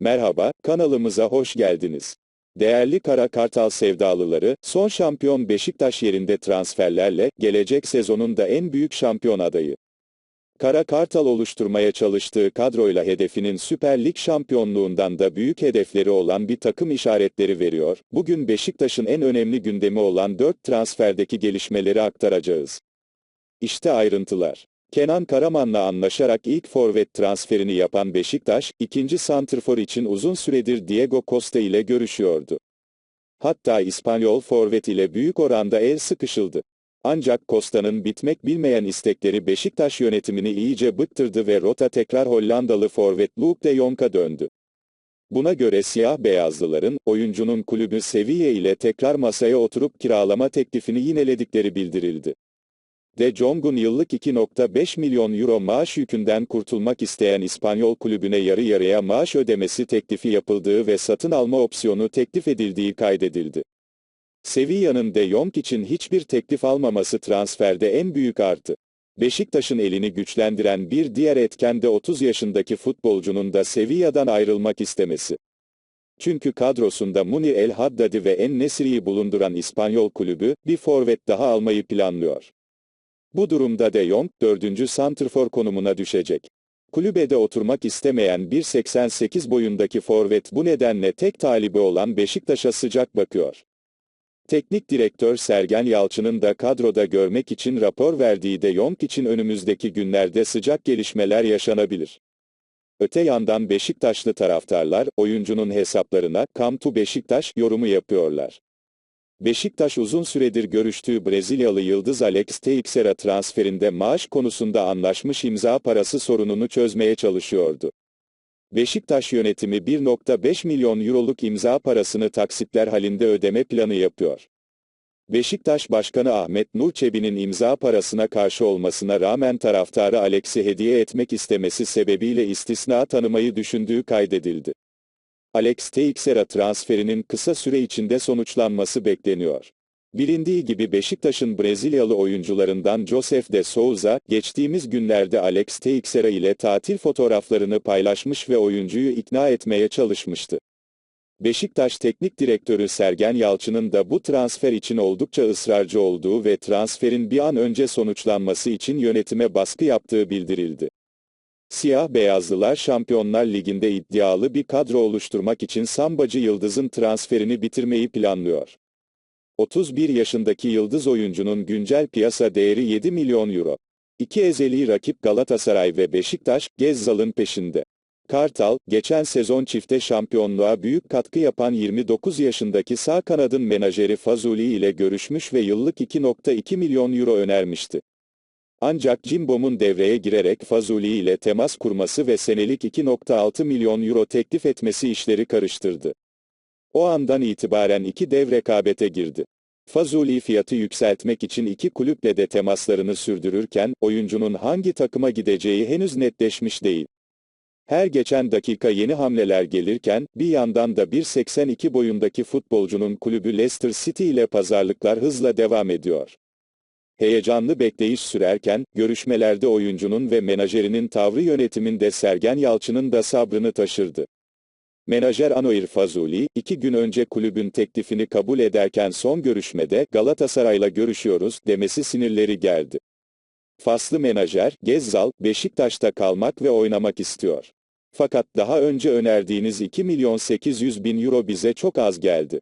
Merhaba, kanalımıza hoş geldiniz. Değerli Kara Kartal sevdalıları, son şampiyon Beşiktaş yerinde transferlerle, gelecek sezonun da en büyük şampiyon adayı. Kara Kartal oluşturmaya çalıştığı kadroyla hedefinin Süper Lig şampiyonluğundan da büyük hedefleri olan bir takım işaretleri veriyor. Bugün Beşiktaş'ın en önemli gündemi olan 4 transferdeki gelişmeleri aktaracağız. İşte ayrıntılar. Kenan Karaman'la anlaşarak ilk forvet transferini yapan Beşiktaş, ikinci santrfor için uzun süredir Diego Costa ile görüşüyordu. Hatta İspanyol forvet ile büyük oranda el sıkışıldı. Ancak Costa'nın bitmek bilmeyen istekleri Beşiktaş yönetimini iyice bıktırdı ve rota tekrar Hollandalı forvet Luke de Jong'a döndü. Buna göre siyah beyazlıların, oyuncunun kulübü Sevilla ile tekrar masaya oturup kiralama teklifini yineledikleri bildirildi. De Jong'un yıllık 2.5 milyon euro maaş yükünden kurtulmak isteyen İspanyol kulübüne yarı yarıya maaş ödemesi teklifi yapıldığı ve satın alma opsiyonu teklif edildiği kaydedildi. Sevilla'nın De Jong için hiçbir teklif almaması transferde en büyük artı. Beşiktaş'ın elini güçlendiren bir diğer etken de 30 yaşındaki futbolcunun da Sevilla'dan ayrılmak istemesi. Çünkü kadrosunda Munir El Haddadi ve En Nesri'yi bulunduran İspanyol kulübü, bir forvet daha almayı planlıyor. Bu durumda De Jong, dördüncü santrfor konumuna düşecek. Kulübede oturmak istemeyen 1.88 boyundaki forvet bu nedenle tek talibi olan Beşiktaş'a sıcak bakıyor. Teknik direktör Sergen Yalçın'ın da kadroda görmek için rapor verdiği De Jong için önümüzdeki günlerde sıcak gelişmeler yaşanabilir. Öte yandan Beşiktaşlı taraftarlar, oyuncunun hesaplarına, to Beşiktaş yorumu yapıyorlar. Beşiktaş uzun süredir görüştüğü Brezilyalı yıldız Alex Teixeira transferinde maaş konusunda anlaşmış imza parası sorununu çözmeye çalışıyordu. Beşiktaş yönetimi 1.5 milyon euroluk imza parasını taksitler halinde ödeme planı yapıyor. Beşiktaş Başkanı Ahmet Nur Çebi'nin imza parasına karşı olmasına rağmen taraftarı Alex'i hediye etmek istemesi sebebiyle istisna tanımayı düşündüğü kaydedildi. Alex Teixeira transferinin kısa süre içinde sonuçlanması bekleniyor. Bilindiği gibi Beşiktaş'ın Brezilyalı oyuncularından Josef de Souza, geçtiğimiz günlerde Alex Teixeira ile tatil fotoğraflarını paylaşmış ve oyuncuyu ikna etmeye çalışmıştı. Beşiktaş Teknik Direktörü Sergen Yalçın'ın da bu transfer için oldukça ısrarcı olduğu ve transferin bir an önce sonuçlanması için yönetime baskı yaptığı bildirildi. Siyah beyazlılar Şampiyonlar Ligi'nde iddialı bir kadro oluşturmak için Sambacı Yıldız'ın transferini bitirmeyi planlıyor. 31 yaşındaki yıldız oyuncunun güncel piyasa değeri 7 milyon euro. İki ezeli rakip Galatasaray ve Beşiktaş, Gezzal'ın peşinde. Kartal, geçen sezon çifte şampiyonluğa büyük katkı yapan 29 yaşındaki sağ kanadın menajeri Fazuli ile görüşmüş ve yıllık 2.2 milyon euro önermişti. Ancak Cimbom'un devreye girerek Fazuli ile temas kurması ve senelik 2.6 milyon euro teklif etmesi işleri karıştırdı. O andan itibaren iki dev rekabete girdi. Fazuli fiyatı yükseltmek için iki kulüple de temaslarını sürdürürken, oyuncunun hangi takıma gideceği henüz netleşmiş değil. Her geçen dakika yeni hamleler gelirken, bir yandan da 1.82 boyundaki futbolcunun kulübü Leicester City ile pazarlıklar hızla devam ediyor. Heyecanlı bekleyiş sürerken, görüşmelerde oyuncunun ve menajerinin tavrı yönetiminde Sergen Yalçın'ın da sabrını taşırdı. Menajer Anoir Fazuli, iki gün önce kulübün teklifini kabul ederken son görüşmede Galatasaray'la görüşüyoruz demesi sinirleri geldi. Faslı menajer, Gezzal, Beşiktaş'ta kalmak ve oynamak istiyor. Fakat daha önce önerdiğiniz 2 milyon 800 bin euro bize çok az geldi.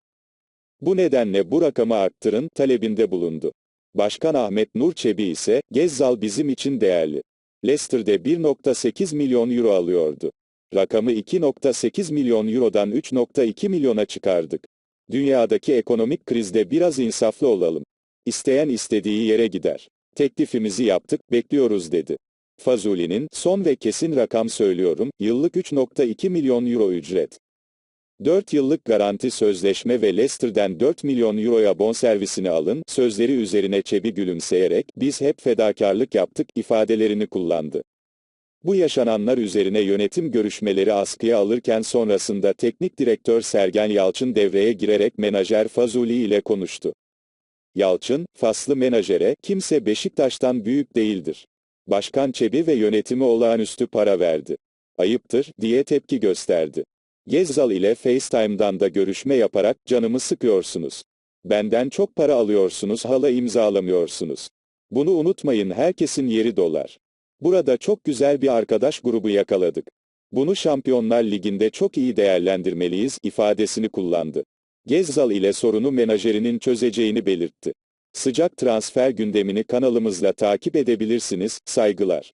Bu nedenle bu rakamı arttırın talebinde bulundu. Başkan Ahmet Nur Çebi ise, Gezzal bizim için değerli. Leicester'de 1.8 milyon euro alıyordu. Rakamı 2.8 milyon eurodan 3.2 milyona çıkardık. Dünyadaki ekonomik krizde biraz insaflı olalım. İsteyen istediği yere gider. Teklifimizi yaptık, bekliyoruz dedi. Fazuli'nin, son ve kesin rakam söylüyorum, yıllık 3.2 milyon euro ücret. 4 yıllık garanti sözleşme ve Leicester'den 4 milyon euroya bonservisini alın, sözleri üzerine Çebi gülümseyerek, biz hep fedakarlık yaptık, ifadelerini kullandı. Bu yaşananlar üzerine yönetim görüşmeleri askıya alırken sonrasında teknik direktör Sergen Yalçın devreye girerek menajer Fazuli ile konuştu. Yalçın, faslı menajere, kimse Beşiktaş'tan büyük değildir. Başkan Çebi ve yönetimi olağanüstü para verdi. Ayıptır, diye tepki gösterdi. Gezzal ile FaceTime'dan da görüşme yaparak canımı sıkıyorsunuz. Benden çok para alıyorsunuz hala imzalamıyorsunuz. Bunu unutmayın herkesin yeri dolar. Burada çok güzel bir arkadaş grubu yakaladık. Bunu Şampiyonlar Ligi'nde çok iyi değerlendirmeliyiz ifadesini kullandı. Gezzal ile sorunu menajerinin çözeceğini belirtti. Sıcak transfer gündemini kanalımızla takip edebilirsiniz, saygılar.